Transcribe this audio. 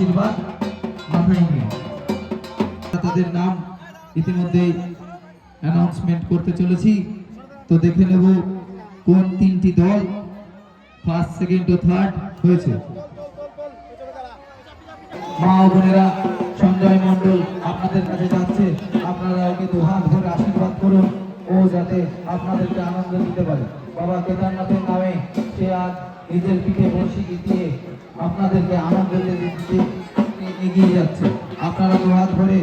আশীর্বাদ মাথায় নিয়ে। তাদের নাম ইতিমধ্যেই অ্যানাউন্সমেন্ট করতে চলেছি। তো দেখে নেব কোন তিনটি দল ফার্স্ট সেকেন্ড ও থার্ড হয়েছে। মা ও বোনেরা, সঞ্জয় মন্ডল আপনাদের কাছে যাচ্ছে। আপনারা ওকে দুহাত ধরে আশীর্বাদ করুন। ও যাতে আপনাদেরকে আনন্দ দিতে পারে। বাবা কেদারনাথের নামে সে আজ নিজের পিঠে বসি গিয়ে আপনাদেরকে আনন্দ দিতে এগিয়ে যাচ্ছে। আপনারা দু হাত ধরে